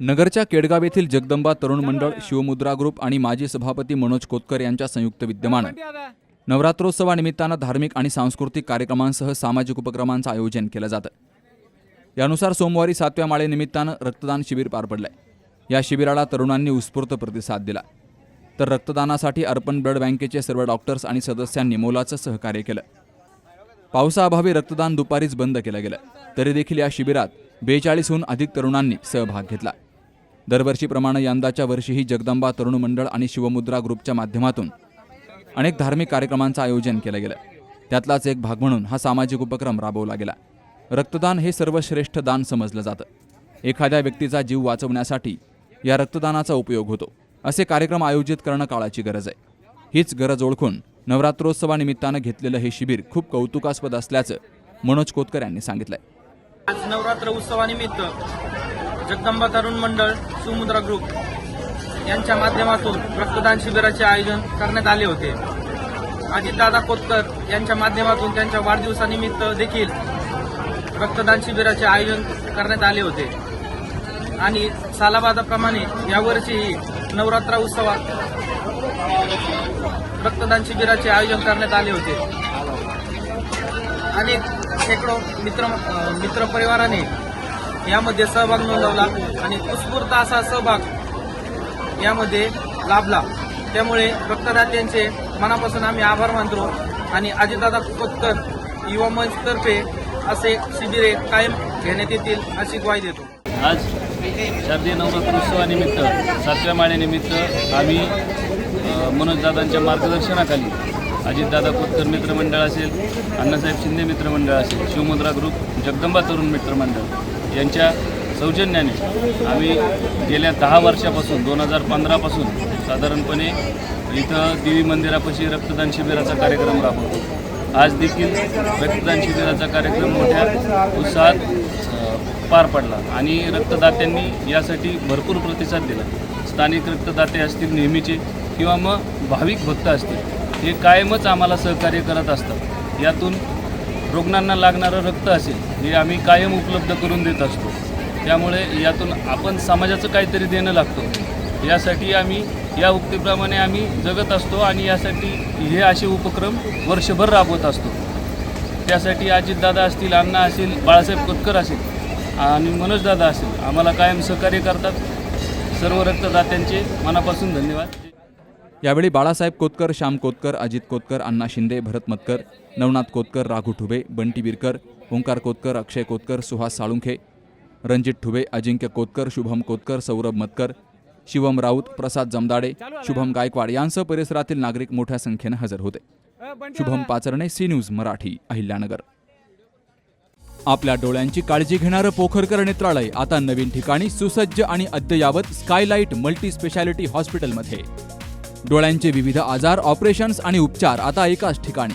नगरच्या केडगाव येथील जगदंबा तरुण मंडळ शिवमुद्रा ग्रुप आणि माजी सभापती मनोज कोतकर यांच्या संयुक्त विद्यमानं नवरात्रोत्सवानिमित्तानं धार्मिक आणि सांस्कृतिक कार्यक्रमांसह सामाजिक उपक्रमांचं आयोजन केलं जातं. यानुसार सोमवारी सातव्या माळेनिमित्तानं रक्तदान शिबिर पार पडलंय. या शिबिराला तरुणांनी उत्स्फूर्त प्रतिसाद दिला. तर रक्तदानासाठी अर्पण ब्लड बँकेचे सर्व डॉक्टर्स आणि सदस्यांनी मोलाचं सहकार्य केलं. पावसाअभावी रक्तदान दुपारीच बंद केलं गेलं. तरी देखील या शिबिरात बेचाळीसहून अधिक तरुणांनी सहभाग घेतला. दरवर्षीप्रमाणे यंदाच्या वर्षीही जगदंबा तरुण मंडळ आणि शिवमुद्रा ग्रुपच्या माध्यमातून अनेक धार्मिक कार्यक्रमांचं आयोजन केलं गेलं. त्यातलाच एक भाग म्हणून हा सामाजिक उपक्रम राबवला गेला. रक्तदान हे सर्वश्रेष्ठ दान समजलं जातं. एखाद्या व्यक्तीचा जीव वाचवण्यासाठी या रक्तदानाचा उपयोग होतो. असे कार्यक्रम आयोजित करणं काळाची गरज आहे. हीच गरज ओळखून नवरात्रोत्सवानिमित्तानं घेतलेलं हे शिबिर खूप कौतुकास्पद असल्याचं मनोज कोतकर यांनी सांगितलंय. आज नवरात्र उत्सवानिमित्त जगदंबा तरुण मंडळ सुमुद्रा ग्रुप यांच्या माध्यमातून रक्तदान शिबिराचे आयोजन करण्यात आले होते. अजितदादा कोतकर यांच्या माध्यमातून त्यांच्या वाढदिवसानिमित्त देखील रक्तदान शिबिराचे आयोजन करण्यात आले होते. आणि सालाबादाप्रमाणे यावर्षीही नवरात्र उत्सवात रक्तदान शिबिराचे आयोजन करण्यात आले होते. अनेक शेकडो मित्र मित्रपरिवाराने यामध्ये सहभाग नोंदवला आणि उत्स्फूर्त असा सहभाग यामध्ये लाभला. त्यामुळे रक्तदात्यांचे मनापासून आम्ही आभार मानतो आणि अजितदादा कोतकर युवा मंचतर्फे असे शिबिरे कायम घेण्यात येतील अशी ग्वाही देतो. आज शारदीय नवरात्रोत्सवानिमित्त सातव्या माळ्यानिमित्त आम्ही मनोजदादांच्या मार्गदर्शनाखाली अजितदादा कोतकर मित्रमंडळ असेल अण्णासाहेब शिंदे मित्रमंडळ असेल शिवमुद्रा ग्रुप जगदंबा तरुण मित्रमंडळ यांच्या सौजन्याने आम्ही गेल्या दहा वर्षापासून दोन हजार पंधरापासून साधारणपणे इथं देवी मंदिरापाशी रक्तदान शिबिराचा कार्यक्रम राबवतो. आज देखील रक्तदान शिबिराचा कार्यक्रम मोठ्या उत्साहात पार पडला आणि रक्तदात्यांनी यासाठी भरपूर प्रतिसाद दिला. स्थानिक रक्तदाते असतील नेहमीचे किंवा मग भाविक भक्त असतील हे कायमच आम्हाला सहकार्य करत असतात. यातून रुग्णांना लागणारं रक्त असेल हे आम्ही कायम उपलब्ध करून देत असतो. त्यामुळे यातून आपण समाजाचं काहीतरी देणं लागतो. यासाठी आम्ही या उक्तीप्रमाणे आम्ही जगत असतो आणि यासाठी हे असे उपक्रम वर्षभर राबवत असतो. त्यासाठी अजितदादा असतील अण्णा असेल बाळासाहेब कोतकर असेल आणि मनोजदादा असेल आम्हाला कायम सहकार्य करतात. सर्व रक्तदात्यांचे मनापासून धन्यवाद. यावेळी बाळासाहेब कोतकर श्याम कोतकर अजित कोतकर अण्णा शिंदे भरत मतकर नवनाथ कोतकर राघू ठुबे बंटी बिरकर ओंकार कोतकर अक्षय कोतकर सुहास साळुंखे रणजित ठुबे अजिंक्य कोतकर शुभम कोतकर सौरभ मतकर शिवम राऊत प्रसाद जमदाडे शुभम गायकवाड यांसह परिसरातील नागरिक मोठ्या संख्येनं हजर होते. Shubham Pacharne C news Marathi Ahilyanagar. आपल्या डोळ्यांची काळजी घेणारं पोखरकर नेत्रालय आता नवीन ठिकाणी सुसज्ज आणि अद्ययावत स्कायलाइट मल्टी स्पेशालिटी हॉस्पिटलमध्ये. डोळ्यांचे विविध आजार ऑपरेशन्स आणि उपचार आता एकाच ठिकाणी.